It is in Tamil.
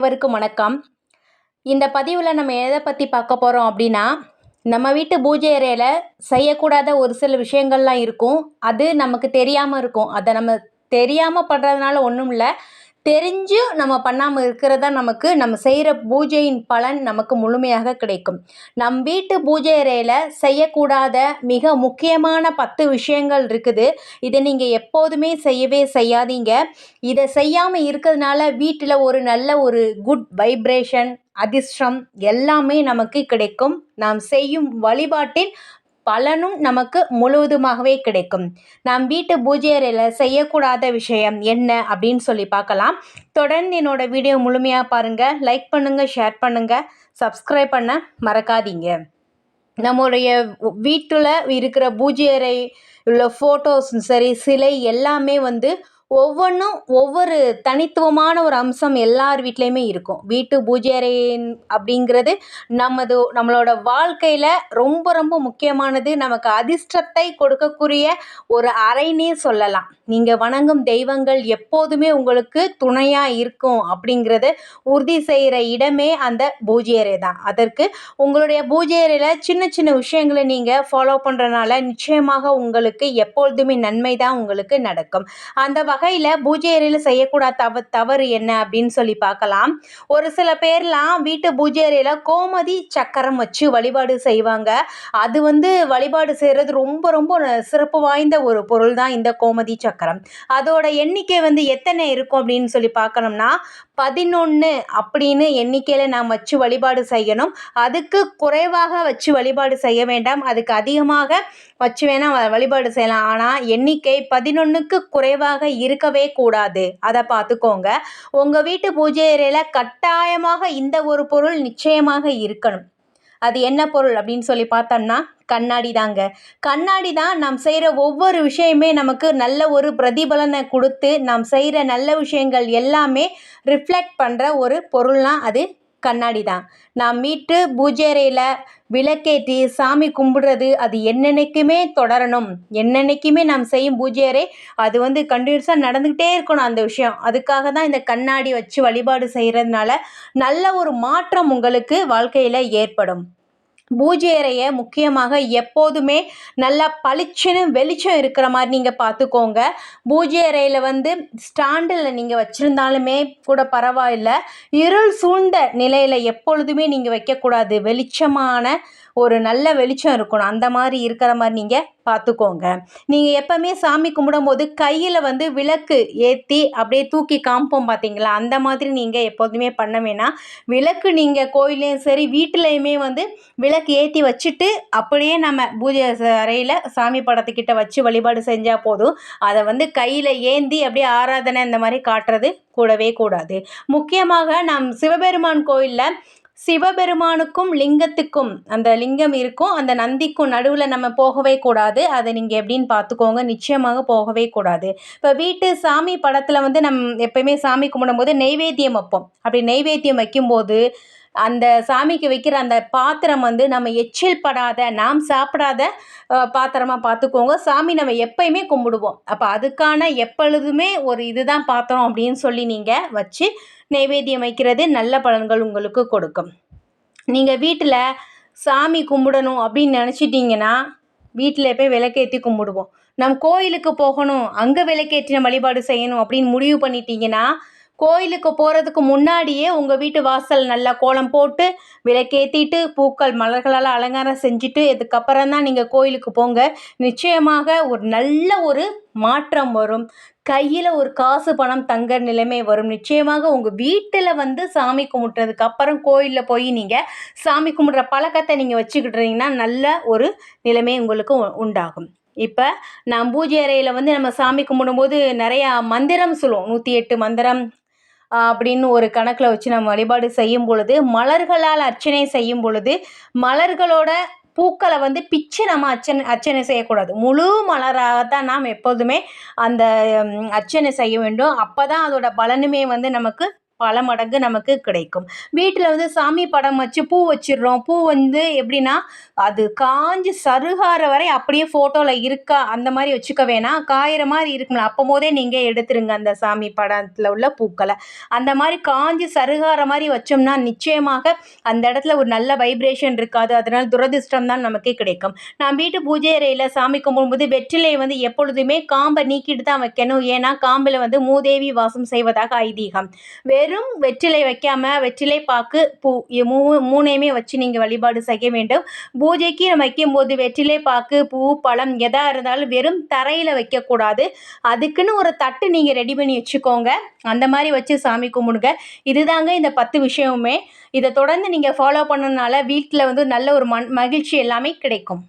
அனைவருக்கும் வணக்கம். இந்த பதிவில் நம்ம எதை பற்றி பார்க்க போகிறோம் அப்படின்னா நம்ம வீட்டு பூஜை அறையில் செய்யக்கூடாத ஒரு சில விஷயங்கள்லாம் இருக்கும். அது நமக்கு தெரியாமல் இருக்கும். அதை நம்ம தெரியாமல் பண்ணுறதுனால ஒன்றும் இல்லை. தெரிஞ்சும் நம்ம பண்ணாமல் இருக்கிறதா நமக்கு நம்ம செய்கிற பூஜையின் பலன் நமக்கு முழுமையாக கிடைக்கும். நம் வீட்டு பூஜை அறையில் செய்யக்கூடாத மிக முக்கியமான பத்து விஷயங்கள் இருக்குது. இதை நீங்கள் எப்போதுமே செய்யவே செய்யாதீங்க. இதை செய்யாமல் இருக்கிறதுனால வீட்டில் ஒரு நல்ல ஒரு குட் வைப்ரேஷன் அதிர்ஷ்டம் எல்லாமே நமக்கு கிடைக்கும். நாம் செய்யும் வழிபாட்டின் பலனும் நமக்கு முழுவதுமாகவே கிடைக்கும். நாம் வீட்டு பூஜை அறையில் செய்யக்கூடாத விஷயம் என்ன அப்படின்னு சொல்லி பார்க்கலாம். தொடர்ந்து என்னோட வீடியோ முழுமையாக பாருங்கள் லைக் பண்ணுங்கள் ஷேர் பண்ணுங்கள் சப்ஸ்கிரைப் பண்ண மறக்காதீங்க. நம்முடைய வீட்டில் இருக்கிற பூஜை அறை உள்ள ஃபோட்டோஸும் சரி சிலை எல்லாமே வந்து ஒவ்வொன்றும் ஒவ்வொரு தனித்துவமான ஒரு அம்சம் எல்லார் வீட்லேயுமே இருக்கும். வீட்டு பூஜை அறை அப்படிங்கிறது நமது நம்மளோட வாழ்க்கையில் ரொம்ப ரொம்ப முக்கியமானது. நமக்கு அதிர்ஷ்டத்தை கொடுக்கக்கூடிய ஒரு அறைனே சொல்லலாம். நீங்கள் வணங்கும் தெய்வங்கள் எப்போதுமே உங்களுக்கு துணையாக இருக்கும் அப்படிங்கிறத உறுதி செய்கிற இடமே அந்த பூஜை அறை தான். அதற்கு உங்களுடைய பூஜை அறையில் சின்ன சின்ன விஷயங்களை நீங்கள் ஃபாலோ பண்ணுறனால நிச்சயமாக உங்களுக்கு எப்பொழுதுமே நன்மை தான் உங்களுக்கு நடக்கும். அந்த வகையில் பூஜை அறையில் செய்யக்கூடாத தவ தவறு என்ன அப்படின்னு சொல்லி பார்க்கலாம். ஒரு சில பேர்லாம் வீட்டு பூஜை அறையில் கோமதி சக்கரம் வச்சு வழிபாடு செய்வாங்க. அது வந்து வழிபாடு செய்கிறது ரொம்ப ரொம்ப சிறப்பு வாய்ந்த ஒரு பொருள் தான் இந்த கோமதி சக்கரம். அதோட எண்ணிக்கை வந்து எத்தனை இருக்கும் அப்படின்னு சொல்லி பார்க்கணும்னா பதினொன்று அப்படின்னு எண்ணிக்கையில் நாம் வச்சு வழிபாடு செய்யணும். அதுக்கு குறைவாக வச்சு வழிபாடு செய்ய வேண்டாம். அதுக்கு அதிகமாக வச்சு வேணால் வழிபாடு செய்யலாம். ஆனால் எண்ணிக்கை பதினொன்றுக்கு குறைவாக இருக்கவே கூடாது. அதை பார்த்துக்கோங்க. உங்கள் வீட்டு பூஜை அறையில் கட்டாயமாக இந்த ஒரு பொருள் நிச்சயமாக இருக்கணும். அது என்ன பொருள் அப்படின்னு சொல்லி பார்த்தோம்னா கண்ணாடி தாங்க கண்ணாடி தான் நாம் செய்கிற ஒவ்வொரு விஷயமே நமக்கு நல்ல ஒரு பிரதிபலனை கொடுத்து நாம் செய்கிற நல்ல விஷயங்கள் எல்லாமே ரிஃப்ளெக்ட் பண்ணுற ஒரு பொருள்னால் அது கண்ணாடி தான். நாம் மீட்டு பூஜை அறையில் விளக்கேற்றி சாமி கும்பிடுறது அது என்னென்னைக்குமே தொடரணும். என்னென்னைக்குமே நாம் செய்யும் பூஜை அறை அது வந்து கண்டினியூஸாக நடந்துக்கிட்டே இருக்கணும் அந்த விஷயம். அதுக்காக தான் இந்த கண்ணாடி வச்சு வழிபாடு செய்கிறதுனால நல்ல ஒரு மாற்றம் உங்களுக்கு வாழ்க்கையில் ஏற்படும். பூஜை அறையை முக்கியமாக எப்போதுமே நல்லா பளிச்சுன்னு வெளிச்சம் இருக்கிற மாதிரி நீங்கள் பார்த்துக்கோங்க பூஜை அறையில் வந்து ஸ்டாண்டில் நீங்கள் வச்சுருந்தாலுமே கூட பரவாயில்லை. இருள் சூழ்ந்த நிலையில் எப்பொழுதுமே நீங்கள் வைக்கக்கூடாது. வெளிச்சமான ஒரு நல்ல வெளிச்சம் இருக்கணும். அந்த மாதிரி இருக்கிற மாதிரி நீங்கள் பார்த்துக்கோங்க. நீங்கள் எப்போவுமே சாமி கும்பிடும்போது கையில் வந்து விளக்கு ஏற்றி அப்படியே தூக்கி காமிப்போம் பார்த்தீங்களா? அந்த மாதிரி நீங்கள் எப்போதுமே பண்ண வேணாம். விளக்கு நீங்கள் கோயிலையும் சரி வீட்டிலையுமே வந்து விளக்கு ஏற்றி வச்சுட்டு அப்படியே நம்ம பூஜை அறையில் சாமி படத்துக்கிட்ட வச்சு வழிபாடு செஞ்சால் போதும். அதை வந்து கையில் ஏந்தி அப்படியே ஆராதனை இந்த மாதிரி காட்டுறது கூடவே கூடாது. முக்கியமாக நம் சிவபெருமான் கோயிலில் சிவபெருமானுக்கும் லிங்கத்துக்கும் அந்த லிங்கம் இருக்கும். அந்த நந்திக்கும் நடுவில் நம்ம போகவே கூடாது. அதை நீங்கள் எப்படின்னு பார்த்துக்கோங்க. நிச்சயமாக போகவே கூடாது. இப்போ வீட்டு சாமி படத்தில் வந்து நம் எப்பயுமே சாமி கும்பிடும்போது நெய்வேத்தியம் வைப்போம். அப்படி நெய்வேத்தியம் வைக்கும்போது அந்த சாமிக்கு வைக்கிற அந்த பாத்திரம் வந்து நம்ம எச்சில் படாத நாம் சாப்பிடாத பாத்திரமாக பார்த்துக்கோங்க சாமி நம்ம எப்பயுமே கும்பிடுவோம். அப்போ அதுக்கான எப்பொழுதுமே ஒரு இதுதான் பாத்திரம் அப்படின்னு சொல்லி நீங்கள் வச்சு நைவேத்தியம் வைக்கிறது நல்ல பலன்கள் உங்களுக்கு கொடுக்கும். நீங்கள் வீட்டில் சாமி கும்பிடணும் அப்படின்னு நினச்சிட்டிங்கன்னா வீட்டில் போய் விளக்கேற்றி கும்பிடுவோம். நம் கோயிலுக்கு போகணும் அங்கே விளக்கேற்றின வழிபாடு செய்யணும் அப்படின்னு முடிவு பண்ணிட்டீங்கன்னா கோயிலுக்கு போகிறதுக்கு முன்னாடியே உங்கள் வீட்டு வாசல் நல்லா கோலம் போட்டு விளக்கேற்றிட்டு பூக்கள் மலர்களால் அலங்காரம் செஞ்சுட்டு இதுக்கப்புறம் தான் நீங்கள் கோயிலுக்கு போங்க. நிச்சயமாக ஒரு நல்ல ஒரு மாற்றம் வரும். கையில் ஒரு காசு பணம் தங்க நிலைமை வரும். நிச்சயமாக உங்கள் வீட்டில் வந்து சாமி கும்பிட்றதுக்கு அப்புறம் கோயிலில் போய் நீங்கள் சாமி கும்பிட்ற பழக்கத்தை நீங்கள் வச்சுக்கிட்டுறீங்கன்னா நல்ல ஒரு நிலைமை உங்களுக்கு உண்டாகும். இப்போ நான் பூஜை அறையில் வந்து நம்ம சாமி கும்பிடும்போது நிறையா மந்திரம் சொல்லுவோம். நூற்றி எட்டு மந்திரம் அப்படின்னு ஒரு கணக்கில் வச்சு நம்ம வழிபாடு செய்யும் பொழுது மலர்களால் அர்ச்சனை செய்யும் பொழுது மலர்களோட பூக்களை வந்து பிச்சு நம்ம அர்ச்சனை அர்ச்சனை செய்யக்கூடாது. முழு மலராக தான் நாம் எப்போதுமே அந்த அர்ச்சனை செய்ய வேண்டும். அப்போ தான் அதோட பலனுமே வந்து நமக்கு பல மடங்கு நமக்கு கிடைக்கும். வீட்டில் வந்து சாமி படம் வச்சு பூ வச்சிடுறோம். பூ வந்து எப்படின்னா அது காஞ்சு சருகார வரை அப்படியே ஃபோட்டோவில் இருக்கா அந்த மாதிரி வச்சுக்க வேணாம். காயிற மாதிரி இருக்குங்களா அப்போ போதே நீங்கள் எடுத்துருங்க அந்த சாமி படத்தில் உள்ள பூக்களை. அந்த மாதிரி காஞ்சி சருகார மாதிரி வச்சோம்னா நிச்சயமாக அந்த இடத்துல ஒரு நல்ல வைப்ரேஷன் இருக்காது. அதனால் துரதிர்ஷ்டம் தான் நமக்கு கிடைக்கும். நான் வீட்டு பூஜை அறையில் சாமி கும்பிடும்போது வெற்றிலை வந்து எப்பொழுதுமே காம்பை நீக்கிட்டு தான் வைக்கணும். ஏன்னா காம்பில் வந்து மூதேவி வாசம் செய்வதாக ஐதீகம். வெறும் வெற்றிலை வைக்காம வெற்றிலை பாக்கு பூ மூ மூணையுமே வச்சு நீங்கள் வழிபாடு செய்ய வேண்டும். பூஜைக்கு நம்ம வைக்கும்போது வெற்றிலை பாக்கு பூ பழம் எதா இருந்தாலும் வெறும் தரையில் வைக்கக்கூடாது. அதுக்குன்னு ஒரு தட்டு நீங்கள் ரெடி பண்ணி வச்சுக்கோங்க. அந்த மாதிரி வச்சு சாமி கும்பிடுங்க. இதுதாங்க இந்த பத்து விஷயமுமே. இதை தொடர்ந்து நீங்கள் ஃபாலோ பண்ணனால வீட்டில் வந்து நல்ல ஒரு மண் மகிழ்ச்சி எல்லாமே கிடைக்கும்.